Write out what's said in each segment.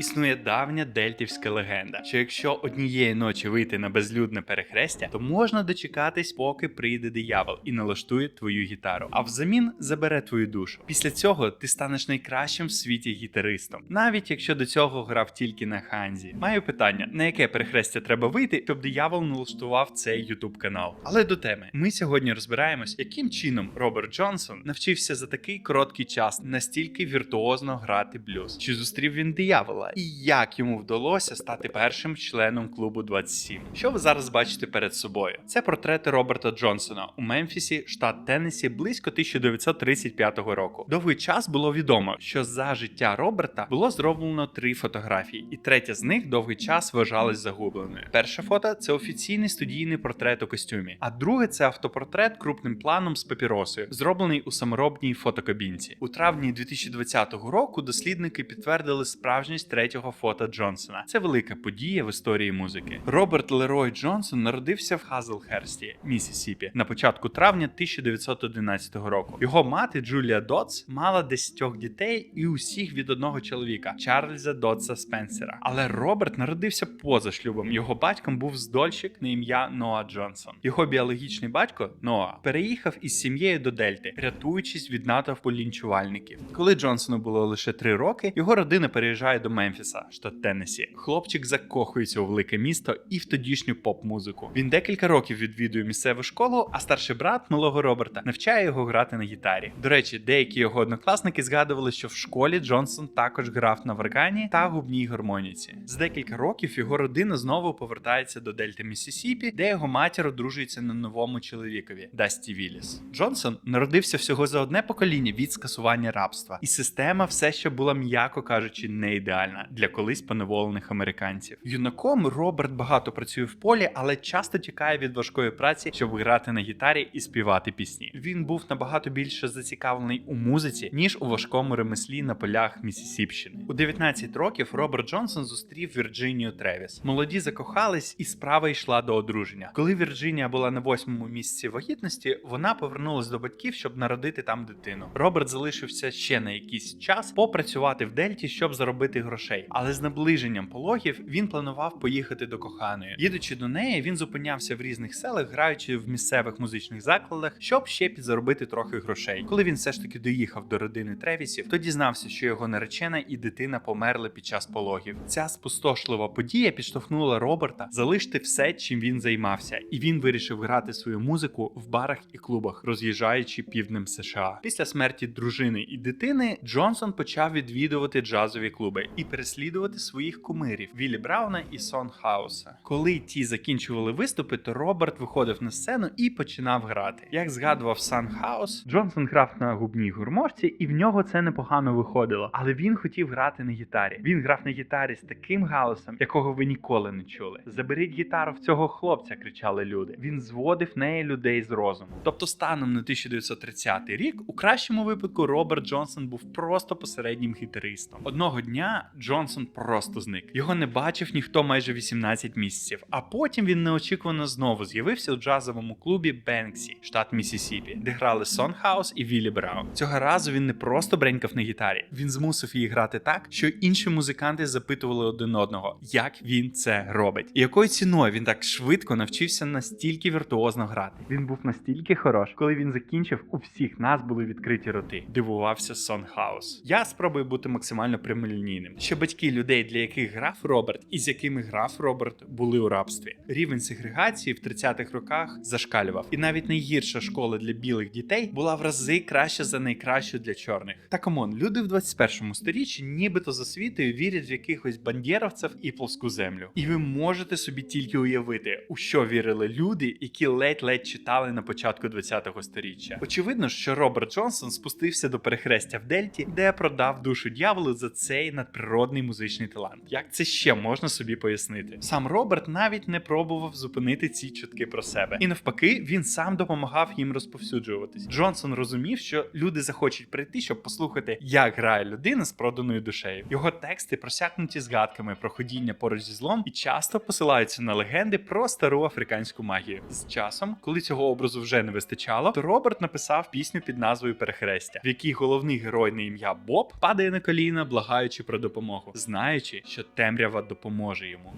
Існує давня дельтівська легенда, що якщо однієї ночі вийти на безлюдне перехрестя, то можна дочекатись, поки прийде диявол і налаштує твою гітару, а взамін забере твою душу. Після цього ти станеш найкращим в світі гітаристом, навіть якщо до цього грав тільки на ханзі. Маю питання: на яке перехрестя треба вийти, щоб диявол налаштував цей ютуб канал. Але до теми ми сьогодні розбираємось, яким чином Роберт Джонсон навчився за такий короткий час настільки віртуозно грати блюз, чи зустрів він диявола, і як йому вдалося стати першим членом клубу 27. Що ви зараз бачите перед собою? Це портрети Роберта Джонсона у Мемфісі, штат Теннесі, близько 1935 року. Довгий час було відомо, що за життя Роберта було зроблено три фотографії, і третя з них довгий час вважалась загубленою. Перше фото це офіційний студійний портрет у костюмі, а друге це автопортрет крупним планом з папіросою, зроблений у саморобній фотокабінці. У травні 2020 року дослідники підтвердили справжність третього фото Джонсона. Це велика подія в історії музики. Роберт Лерой Джонсон народився в Хазлхерсті, Місісіпі, на початку травня 1911 року. Його мати Джулія Дотс мала десятьох дітей і усіх від одного чоловіка Чарльза Дотса Спенсера. Але Роберт народився поза шлюбом. Його батьком був здольщик на ім'я Ноа Джонсон. Його біологічний батько Ноа переїхав із сім'єю до Дельти, рятуючись від натовпу лінчувальників. Коли Джонсону було лише три роки, його родина переїжджає до Мемфіса, штат Теннесі. Хлопчик закохується у велике місто і в тодішню поп-музику. Він декілька років відвідує місцеву школу, а старший брат малого Роберта навчає його грати на гітарі. До речі, деякі його однокласники згадували, що в школі Джонсон також грав на варгані та губній гармоніці. За декілька років його родина знову повертається до Дельти Міссісіпі, де його матір одружується на новому чоловікові Дасті Вілліс. Джонсон народився всього за одне покоління від скасування рабства, і система все ще була, м'яко кажучи, не ідеальна для колись поневолених американців. Юнаком Роберт багато працює в полі, але часто тікає від важкої праці, щоб грати на гітарі і співати пісні. Він був набагато більше зацікавлений у музиці, ніж у важкому ремеслі на полях Місісіпщини. У 19 років Роберт Джонсон зустрів Вірджинію Тревіс. Молоді закохались, і справа йшла до одруження. Коли Вірджинія була на восьмому місці вагітності, вона повернулась до батьків, щоб народити там дитину. Роберт залишився ще на якийсь час попрацювати в Дельті, щоб заробити грошей. Але з наближенням пологів він планував поїхати до коханої. Їдучи до неї, він зупинявся в різних селах, граючи в місцевих музичних закладах, щоб ще підзаробити трохи грошей. Коли він все ж таки доїхав до родини Тревісів, то дізнався, що його наречена і дитина померли під час пологів. Ця спустошлива подія підштовхнула Роберта залишити все, чим він займався, і він вирішив грати свою музику в барах і клубах, роз'їжджаючи півднем США. Після смерті дружини і дитини Джонсон почав відвідувати джазові клуби і переслідувати своїх кумирів Віллі Брауна і Сон Хауса. Коли ті закінчували виступи, то Роберт виходив на сцену і починав грати. Як згадував Сан Хаус, Джонсон грав на губній гурморці, і в нього це непогано виходило. Але він хотів грати на гітарі. Він грав на гітарі з таким галасом, якого ви ніколи не чули. Заберіть гітару в цього хлопця, кричали люди. Він зводив неї людей з розуму. Тобто, станом на 1930 рік, у кращому випадку, Роберт Джонсон був просто посереднім гітаристом. Одного дня Джонсон просто зник. Його не бачив ніхто майже 18 місяців. А потім він неочікувано знову з'явився у джазовому клубі Бенксі, штат Місісіпі, де грали Сон Хаус і Віллі Браун. Цього разу він не просто бренькав на гітарі, він змусив її грати так, що інші музиканти запитували один одного, як він це робить, і якою ціною він так швидко навчився настільки віртуозно грати. Він був настільки хорош, коли він закінчив, у всіх нас були відкриті роти. Дивувався Сон Хаус. Я спробую бути максимально прямолінійним. Що батьки людей, для яких грав Роберт, і з якими грав Роберт, були у рабстві. Рівень сегрегації в 30-х роках зашкалював, і навіть найгірша школа для білих дітей була в рази краща за найкращу для чорних. Та камон, люди в 21 сторіччі, нібито за світою, вірять в якихось бандєровців і плоску землю. І ви можете собі тільки уявити, у що вірили люди, які ледь-ледь читали на початку 20-го сторіччя. Очевидно, що Роберт Джонсон спустився до перехрестя в Дельті, де продав душу дьяволу за цей надприродний музичний талант. Як це ще можна собі пояснити? Сам Роберт навіть не пробував зупинити ці чутки про себе, і навпаки, він сам допомагав їм розповсюджуватись. Джонсон розумів, що люди захочуть прийти, щоб послухати, як грає людина з проданою душею. Його тексти просякнуті згадками про ходіння поруч зі злом і часто посилаються на легенди про стару африканську магію. З часом, коли цього образу вже не вистачало, то Роберт написав пісню під назвою Перехрестя, в якій головний герой на ім'я Боб падає на коліна, благаючи про допомогу. Допомогу, знаючи, що темрява допоможе йому.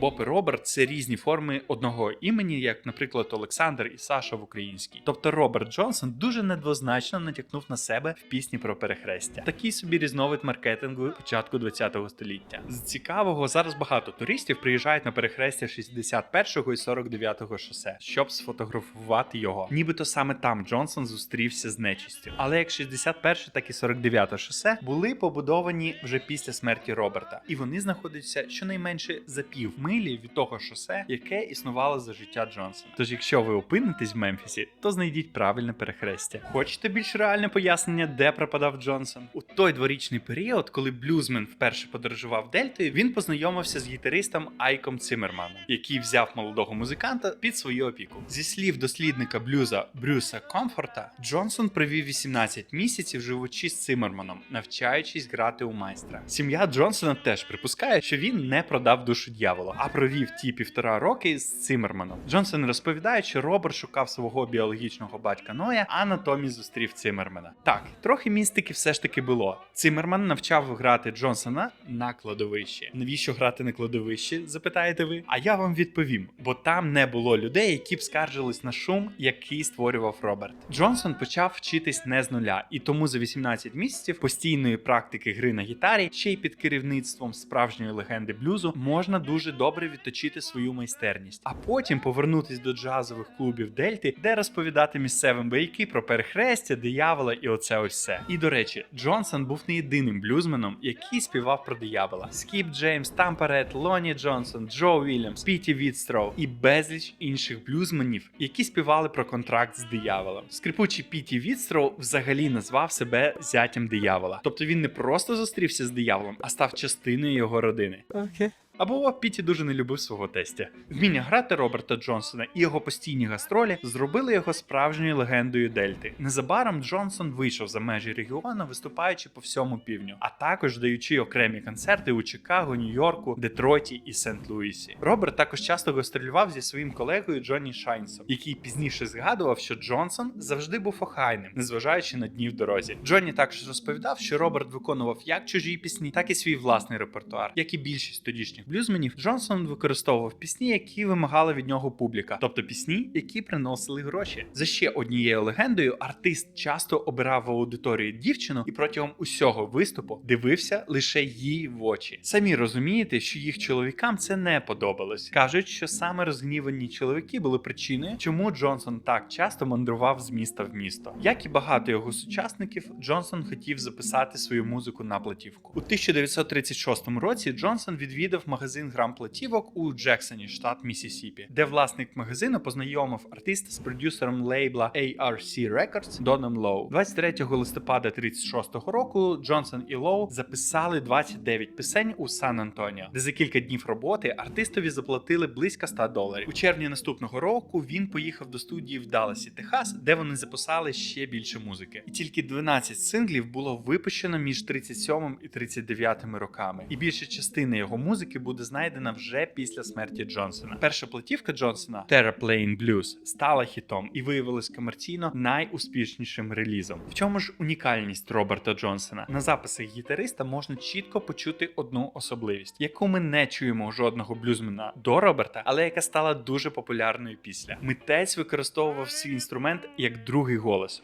Боб і Роберт це різні форми одного імені, як, наприклад, Олександр і Саша в українській. Тобто Роберт Джонсон дуже недвозначно натякнув на себе в пісні про перехрестя. Такий собі різновид маркетингу початку ХХ століття. З цікавого зараз багато туристів приїжджають на перехрестя 61 і 49 шосе, щоб сфотографувати його. Нібито саме там Джонсон зустрівся з нечистю. Але як 61, так і 49 шосе були побудовані вже після смерті Роберта, і вони знаходяться щонайменше за пів милі від того шосе, яке існувало за життя Джонсона. Тож, якщо ви опинитесь в Мемфісі, то знайдіть правильне перехрестя. Хочете більш реальне пояснення, де пропадав Джонсон? У той дворічний період, коли блюзмен вперше подорожував Дельтою, він познайомився з гітаристом Айком Циммерманом, який взяв молодого музиканта під свою опіку. Зі слів дослідника блюза Брюса Комфорта, Джонсон провів 18 місяців живучи з Циммерманом, навчаючись грати у майстра. Сім'я Джонсона теж припускає, що він не продав душу дьявола, а провів ті півтора роки з Циммерманом. Джонсон розповідає, що Роберт шукав свого біологічного батька Ноя, а натомість зустрів Циммермана. Так, трохи містики все ж таки було. Циммерман навчав грати Джонсона на кладовищі. Навіщо грати на кладовищі? Запитаєте ви? А я вам відповім: бо там не було людей, які б скаржились на шум, який створював Роберт. Джонсон почав вчитись не з нуля, і тому за 18 місяців постійної практики гри на гітарі, ще й під керівництвом справжньої легенди блюзу, можна дуже добре відточити свою майстерність, а потім повернутись до джазових клубів Дельти, де розповідати місцевим байки про перехрестя, диявола і оце ось все. І до речі, Джонсон був не єдиним блюзменом, який співав про диявола. Скіп Джеймс, Тамперет, Лоні Джонсон, Джо Вільямс, Піті Відстроу і безліч інших блюзменів, які співали про контракт з дияволом. Скрипучий Піті Відстроу взагалі назвав себе зятям диявола. Тобто він не просто зустрівся з дияволом, а став частиною його родини. Окей. Або Піті дуже не любив свого тестя. Вміння грати Роберта Джонсона і його постійні гастролі зробили його справжньою легендою Дельти. Незабаром Джонсон вийшов за межі регіону, виступаючи по всьому півдню, а також даючи окремі концерти у Чикаго, Нью-Йорку, Детройті і Сент-Луісі. Роберт також часто гастролював зі своїм колегою Джонні Шайнсом, який пізніше згадував, що Джонсон завжди був охайним, незважаючи на дні в дорозі. Джонні також розповідав, що Роберт виконував як чужі пісні, так і свій власний репертуар, як і більшість тодішніх блюзменів. Джонсон використовував пісні, які вимагала від нього публіка, тобто пісні, які приносили гроші. За ще однією легендою, артист часто обирав в аудиторії дівчину і протягом усього виступу дивився лише їй в очі. Самі розумієте, що їх чоловікам це не подобалось. кажуть, що саме розгнівані чоловіки були причиною, чому Джонсон так часто мандрував з міста в місто. Як і багато його сучасників, Джонсон хотів записати свою музику на платівку. У 1936 році Джонсон відвідав грам платівок у Джексоні, штат Місісіпі, де власник магазину познайомив артиста з продюсером лейбла ARC Records Доном Лоу. 23 листопада 36-го року Джонсон і Лоу записали 29 пісень у Сан-Антоніо, де за кілька днів роботи артистові заплатили близько 100 доларів. У червні наступного року він поїхав до студії в Далласі, Техас, де вони записали ще більше музики. І тільки 12 синглів було випущено між 37 і 39 роками. І більша частина його музики буде знайдена вже після смерті Джонсона. Перша платівка Джонсона Terraplane Blues стала хітом і виявилась комерційно найуспішнішим релізом. В чому ж унікальність Роберта Джонсона? На записах гітариста можна чітко почути одну особливість, яку ми не чуємо у жодного блюзмена до Роберта, але яка стала дуже популярною після. Митець використовував свій інструмент як другий голос.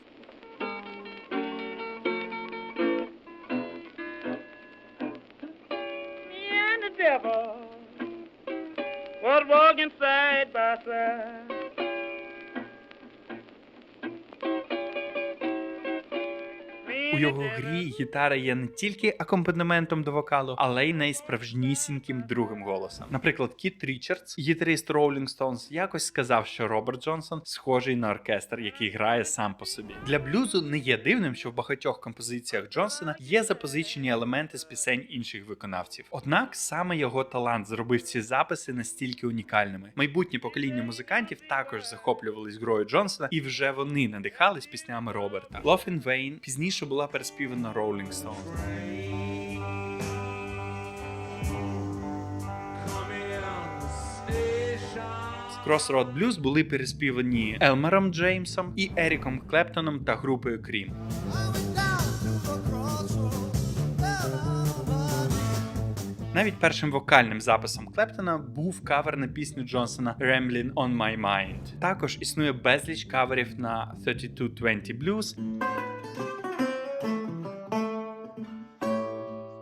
У його грі гітара є не тільки акомпанементом до вокалу, але й найсправжнісіньким другим голосом. Наприклад, Кіт Річардс, гітарист Rolling Stones, якось сказав, що Роберт Джонсон схожий на оркестр, який грає сам по собі. Для блюзу не є дивним, що в багатьох композиціях Джонсона є запозичені елементи з пісень інших виконавців. Однак саме його талант зробив ці записи настільки унікальними. Майбутнє покоління музикантів також захоплювались грою Джонсона, і вже вони надихались піснями Роберта. Love in Vain пізніше була переспівана Rolling Stones. Crossroad Blues були переспівані Елмером Джеймсом і Еріком Клептоном та групою Cream. Навіть першим вокальним записом Клептона був кавер на пісню Джонсона Ramblin' on My Mind. Також існує безліч каверів на 3220 Blues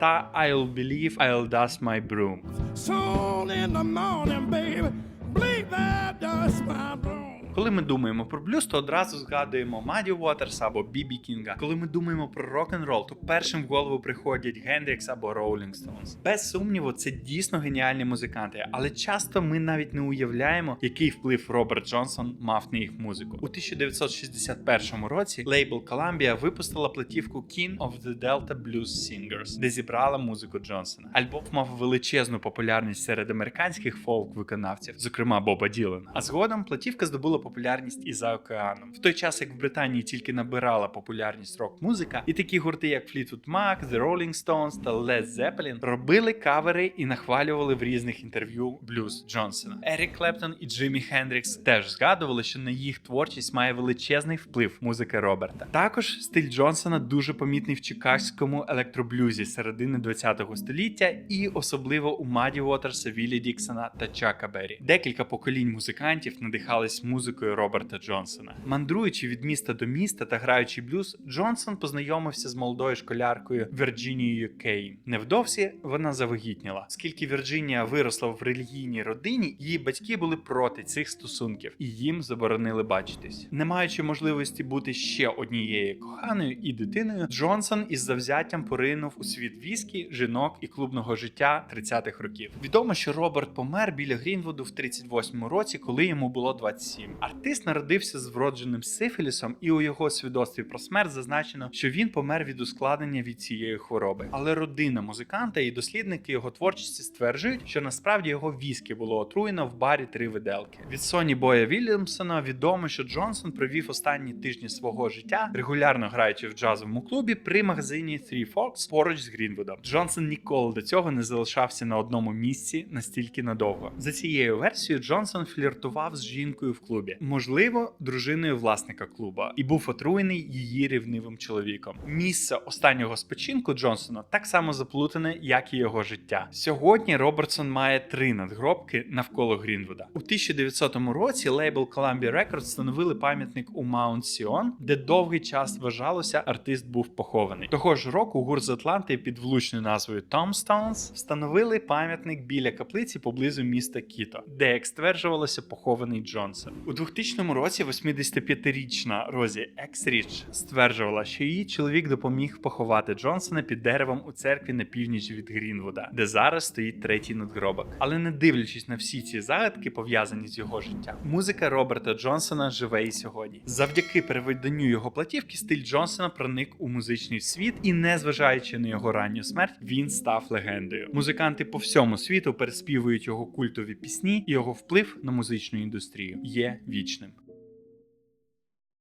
та I'll Believe I'll Dust My Broom. Soon in the morning, baby, believe that dust my broom. Коли ми думаємо про блюз, то одразу згадуємо Маді Уотерс або Бібі Кінга. Коли ми думаємо про рок-н-рол, то першим в голову приходять Гендрікс або Роллінг Стоунс. Без сумніву, це дійсно геніальні музиканти, але часто ми навіть не уявляємо, який вплив Роберт Джонсон мав на їх музику. У 1961 році лейбл Columbia випустила платівку King of the Delta Blues Singers, де зібрала музику Джонсона. Альбом мав величезну популярність серед американських фолк-виконавців, зокрема Боба Ділана. А згодом платівка здобула популярність і за океаном. В той час, як в Британії тільки набирала популярність рок-музика, і такі гурти, як Fleetwood Mac, The Rolling Stones та Led Zeppelin робили кавери і нахвалювали в різних інтерв'ю блюз Джонсона. Ерік Клептон і Джиммі Хендрікс теж згадували, що на їх творчість має величезний вплив музики Роберта. Також стиль Джонсона дуже помітний в чикагському електроблюзі середини 20-го століття, і особливо у Маді Уотерса, Віллі Діксона та Чака Беррі. Декілька поколінь музикантів надихались музикою Роберта Джонсона. Мандруючи від міста до міста та граючи блюз, Джонсон познайомився з молодою школяркою Вірджинією Кейн. Невдовзі вона завагітніла. Оскільки Вірджинія виросла в релігійній родині, її батьки були проти цих стосунків і їм заборонили бачитись. Не маючи можливості бути ще однією коханою і дитиною, Джонсон із завзяттям поринув у світ віскі, жінок і клубного життя 30-х років. Відомо, що Роберт помер біля Грінвуду в 38-му році, коли йому було 27. Артист народився з вродженим сифілісом, і у його свідоцтві про смерть зазначено, що він помер від ускладнення від цієї хвороби. Але родина музиканта і дослідники його творчості стверджують, що насправді його віскі було отруєно в барі три виделки. Від Соні Боя Вільямсона відомо, що Джонсон провів останні тижні свого життя, регулярно граючи в джазовому клубі при магазині Three Forks поруч з Грінвудом. Джонсон ніколи до цього не залишався на одному місці настільки надовго. За цією версією, Джонсон фліртував з жінкою в клубі, можливо, дружиною власника клуба, і був отруєний її рівнивим чоловіком. Місце останнього спочинку Джонсона так само заплутане, як і його життя. Сьогодні Робертсон має три надгробки навколо Грінвуда. У 1900 році лейбл Columbia Records встановили пам'ятник у Маунт Сіон, де довгий час вважалося, артист був похований. Того ж року гурт з Атланти під влучною назвою Tombstones встановили пам'ятник біля каплиці поблизу міста Кіто, де як стверджувалося похований Джонсон. У 2000 році 85-річна Розі Ексріч стверджувала, що її чоловік допоміг поховати Джонсона під деревом у церкві на північ від Грінвуда, де зараз стоїть третій надгробок. Але не дивлячись на всі ці загадки, пов'язані з його життям, музика Роберта Джонсона живе і сьогодні. Завдяки переведенню його платівки, стиль Джонсона проник у музичний світ, і незважаючи на його ранню смерть, він став легендою. Музиканти по всьому світу переспівують його культові пісні, і його вплив на музичну індустрію є вічним.